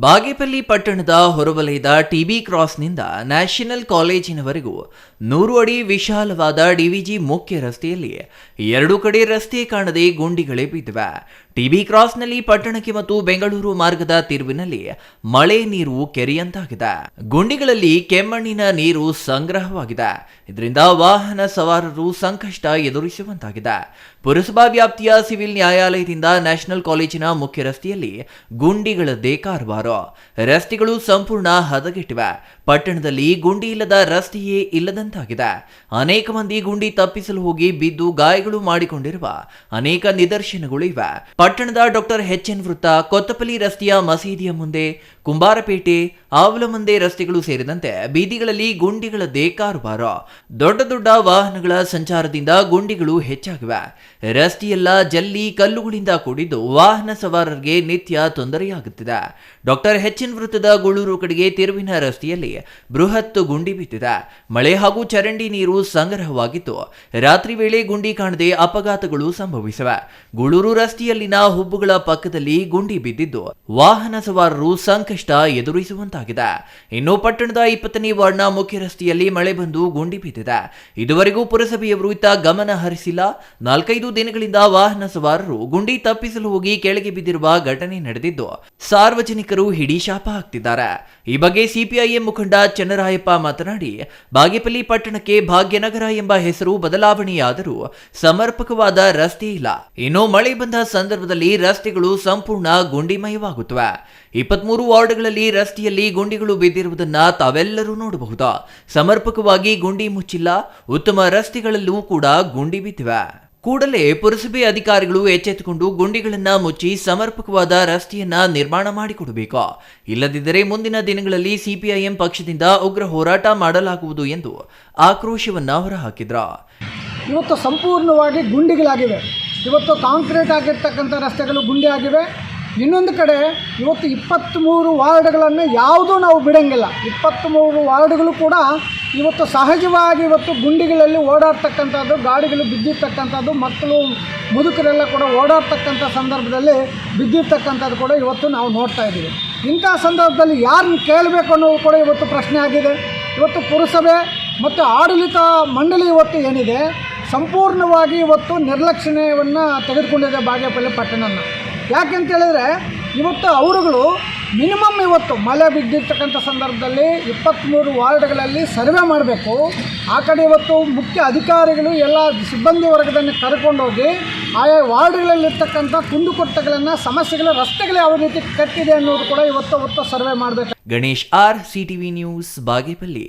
ಬಾಗೇಪಲ್ಲಿ ಪಟ್ಟಣದ ಹೊರವಲಯದ TB ಕ್ರಾಸ್ನಿಂದ national ಕಾಲೇಜಿನವರೆಗೂ ನೂರು ಅಡಿ ವಿಶಾಲವಾದ ಡಿವಿಜಿ ಮುಖ್ಯ ರಸ್ತೆಯಲ್ಲಿ ಎರಡು ಕಡೆ ರಸ್ತೆ ಕಾಣದೆ ಗುಂಡಿಗಳೇ ಬಿದ್ದಿವೆ ಟಿಬಿ ಕ್ರಾಸ್ನಲ್ಲಿ ಪಟ್ಟಣಕ್ಕೆ ಮತ್ತು ಬೆಂಗಳೂರು ಮಾರ್ಗದ ತಿರುವಿನಲ್ಲಿ ಮಳೆ ನೀರು ಕೆರೆಯಂತಾಗಿದೆ. ಗುಂಡಿಗಳಲ್ಲಿ ಕೆಮ್ಮಣ್ಣಿನ ನೀರು ಸಂಗ್ರಹವಾಗಿದೆ. ಇದರಿಂದ ವಾಹನ ಸವಾರರು ಸಂಕಷ್ಟ ಎದುರಿಸುವಂತಾಗಿದೆ. ಪುರಸಭಾ ವ್ಯಾಪ್ತಿಯ ಸಿವಿಲ್ ನ್ಯಾಯಾಲಯದಿಂದ ನ್ಯಾಷನಲ್ ಕಾಲೇಜಿನ ಮುಖ್ಯ ರಸ್ತೆಯಲ್ಲಿ ಗುಂಡಿಗಳದ್ದೇ ಕಾರವಾರು. ರಸ್ತೆಗಳು ಸಂಪೂರ್ಣ ಹದಗೆಟ್ಟಿವೆ. ಪಟ್ಟಣದಲ್ಲಿ ಗುಂಡಿ ಇಲ್ಲದ ರಸ್ತೆಯೇ ಇಲ್ಲದಂತಾಗಿದೆ. ಅನೇಕ ಮಂದಿ ಗುಂಡಿ ತಪ್ಪಿಸಲು ಹೋಗಿ ಬಿದ್ದು ಗಾಯಗಳು ಮಾಡಿಕೊಂಡಿರುವ ಅನೇಕ ನಿದರ್ಶನಗಳು ಇವೆ. ಪಟ್ಟಣದ ಡಾಕ್ಟರ್ ಎಚ್ ಎನ್ ವೃತ್ತ ಕೊತ್ತಪಲ್ಲಿ ರಸ್ತೆಯ ಮಸೀದಿಯ ಮುಂದೆ, ಕುಂಬಾರಪೇಟೆ ಆವಲಮಂದೆ ರಸ್ತೆಗಳು ಸೇರಿದಂತೆ ಬೀದಿಗಳಲ್ಲಿ ಗುಂಡಿಗಳದ್ದೇ ಕಾರುಬಾರ. ದೊಡ್ಡ ದೊಡ್ಡ ವಾಹನಗಳ ಸಂಚಾರದಿಂದ ಗುಂಡಿಗಳು ಹೆಚ್ಚಾಗಿವೆ. ರಸ್ತೆಯೆಲ್ಲ ಜಲ್ಲಿ ಕಲ್ಲುಗಳಿಂದ ಕೂಡಿದ್ದು ವಾಹನ ಸವಾರರಿಗೆ ನಿತ್ಯ ತೊಂದರೆಯಾಗುತ್ತಿದೆ. ಡಾಕ್ಟರ್ ಎಚ್ ವೃತ್ತದ ಗೂಳೂರು ಕಡೆಗೆ ತಿರುವಿನ ರಸ್ತೆಯಲ್ಲಿ ಬೃಹತ್ ಗುಂಡಿ ಬಿದ್ದಿದೆ. ಮಳೆ ಹಾಗೂ ಚರಂಡಿ ನೀರು ಸಂಗ್ರಹವಾಗಿತ್ತು. ರಾತ್ರಿ ವೇಳೆ ಗುಂಡಿ ಕಾಣದೆ ಅಪಘಾತಗಳು ಸಂಭವಿಸಿವೆ. ಗೂಳೂರು ರಸ್ತೆಯಲ್ಲಿನ ಹುಬ್ಬುಗಳ ಪಕ್ಕದಲ್ಲಿ ಗುಂಡಿ ಬಿದ್ದಿದ್ದು, ವಾಹನ ಸವಾರರು ಸಂಕಷ್ಟ ಎದುರಿಸುವಂತಾಗಿದೆ. ಇನ್ನು ಪಟ್ಟಣದ ಇಪ್ಪತ್ತನೇ ವಾರ್ಡ್ನ ಮುಖ್ಯ ರಸ್ತೆಯಲ್ಲಿ ಮಳೆ ಬಂದು ಗುಂಡಿ ಬಿದ್ದಿದೆ. ಇದುವರೆಗೂ ಪುರಸಭೆಯವರು ಇತ್ತ ಗಮನ ಹರಿಸಿಲ್ಲ. ನಾಲ್ಕೈದು ದಿನಗಳಿಂದ ವಾಹನ ಸವಾರರು ಗುಂಡಿ ತಪ್ಪಿಸಲು ಹೋಗಿ ಕೆಳಗೆ ಬಿದ್ದಿರುವ ಘಟನೆ ನಡೆದಿದ್ದು, ಸಾರ್ವಜನಿಕರು ಹಿಡಿ ಶಾಪ ಹಾಕ್ತಿದ್ದಾರೆ. ಈ ಬಗ್ಗೆ ಸಿಪಿಐಎಂ ಮುಖಂಡ ಚನ್ನರಾಯಪ್ಪ ಮಾತನಾಡಿ, ಬಾಗೇಪಲ್ಲಿ ಪಟ್ಟಣಕ್ಕೆ ಭಾಗ್ಯನಗರ ಎಂಬ ಹೆಸರು ಬದಲಾವಣೆಯಾದರೂ ಸಮರ್ಪಕವಾದ ರಸ್ತೆ ಇಲ್ಲ. ಇನ್ನು ಮಳೆ ಬಂದ ಸಂದರ್ಭದಲ್ಲಿ ರಸ್ತೆಗಳು ಸಂಪೂರ್ಣ ಗುಂಡಿಮಯವಾಗುತ್ತವೆ. ಇಪ್ಪತ್ಮೂರು ವಾರ್ಡ್ಗಳಲ್ಲಿ ರಸ್ತೆಯಲ್ಲಿ ಗುಂಡಿಗಳು ಬಿದ್ದಿರುವುದನ್ನ ತಾವೆಲ್ಲರೂ ನೋಡಬಹುದು. ಸಮರ್ಪಕವಾಗಿ ಗುಂಡಿ ಮುಚ್ಚಿಲ್ಲ, ಉತ್ತಮ ರಸ್ತೆಗಳಲ್ಲೂ ಕೂಡ ಗುಂಡಿ ಬಿದ್ದಿವೆ. ಕೂಡಲೇ ಪುರಸಭೆ ಅಧಿಕಾರಿಗಳು ಎಚ್ಚೆತ್ತುಕೊಂಡು ಗುಂಡಿಗಳನ್ನ ಮುಚ್ಚಿ ಸಮರ್ಪಕವಾದ ರಸ್ತೆಯನ್ನ ನಿರ್ಮಾಣ ಮಾಡಿಕೊಡಬೇಕು. ಇಲ್ಲದಿದ್ದರೆ ಮುಂದಿನ ದಿನಗಳಲ್ಲಿ ಸಿಪಿಐಎಂ ಪಕ್ಷದಿಂದ ಉಗ್ರ ಹೋರಾಟ ಮಾಡಲಾಗುವುದು ಎಂದು ಆಕ್ರೋಶವನ್ನ ಹೊರಹಾಕಿದ್ರ. ಇವತ್ತು ಸಂಪೂರ್ಣವಾಗಿ ಗುಂಡಿಗಳಾಗಿವೆ. ಇವತ್ತು ಕಾಂಕ್ರೀಟ್ ಆಗಿರ್ತಕ್ಕಂಥ ರಸ್ತೆಗಳು ಗುಂಡಿ ಆಗಿವೆ. ಇನ್ನೊಂದು ಕಡೆ ಇವತ್ತು ಇಪ್ಪತ್ತ್ಮೂರು ವಾರ್ಡ್ಗಳನ್ನು ಯಾವುದೂ ನಾವು ಬಿಡಂಗಿಲ್ಲ. ಇಪ್ಪತ್ತ್ಮೂರು ವಾರ್ಡ್ಗಳು ಕೂಡ ಇವತ್ತು ಸಹಜವಾಗಿ ಇವತ್ತು ಗುಂಡಿಗಳಲ್ಲಿ ಓಡಾಡ್ತಕ್ಕಂಥದ್ದು, ಗಾಡಿಗಳು ಬಿದ್ದಿರ್ತಕ್ಕಂಥದ್ದು, ಮಕ್ಕಳು, ಮುದುಕರೆಲ್ಲ ಕೂಡ ಓಡಾಡ್ತಕ್ಕಂಥ ಸಂದರ್ಭದಲ್ಲಿ ಬಿದ್ದಿರ್ತಕ್ಕಂಥದ್ದು ಕೂಡ ಇವತ್ತು ನಾವು ನೋಡ್ತಾ ಇದ್ದೀವಿ. ಇಂಥ ಸಂದರ್ಭದಲ್ಲಿ ಯಾರನ್ನು ಕೇಳಬೇಕು ಅನ್ನೋದು ಕೂಡ ಇವತ್ತು ಪ್ರಶ್ನೆ ಆಗಿದೆ. ಇವತ್ತು ಪುರಸಭೆ ಮತ್ತು ಆಡಳಿತ ಮಂಡಳಿ ಇವತ್ತು ಏನಿದೆ? ಸಂಪೂರ್ಣವಾಗಿ ಇವತ್ತು ನಿರ್ಲಕ್ಷಣೆಯನ್ನು ತೆಗೆದುಕೊಂಡಿದೆ ಬಾಗೇಪಲ್ಲಿ ಪಟ್ಟಣನ. ಯಾಕೆಂತೇಳಿದರೆ ಇವತ್ತು ಅವರುಗಳು ಮಿನಿಮಮ್ ಇವತ್ತು ಮಳೆ ಬಿದ್ದಿರ್ತಕ್ಕಂಥ ಸಂದರ್ಭದಲ್ಲಿ ಇಪ್ಪತ್ತ್ಮೂರು ವಾರ್ಡ್ಗಳಲ್ಲಿ ಸರ್ವೆ ಮಾಡಬೇಕು. ಆ ಕಡೆ ಇವತ್ತು ಮುಖ್ಯ ಅಧಿಕಾರಿಗಳು ಎಲ್ಲ ಸಿಬ್ಬಂದಿ ವರ್ಗದನ್ನು ಕರ್ಕೊಂಡೋಗಿ ಆಯಾ ವಾರ್ಡ್ಗಳಲ್ಲಿರ್ತಕ್ಕಂಥ ಕುಂದುಕೊರತೆಗಳನ್ನು ಸಮಸ್ಯೆಗಳ ರಸ್ತೆಗಳು ಯಾವ ರೀತಿ ಕಟ್ಟಿದೆ ಅನ್ನೋದು ಕೂಡ ಇವತ್ತು ಇವತ್ತು ಸರ್ವೆ ಮಾಡಬೇಕು. Ganesh R C T V news Bagepalli.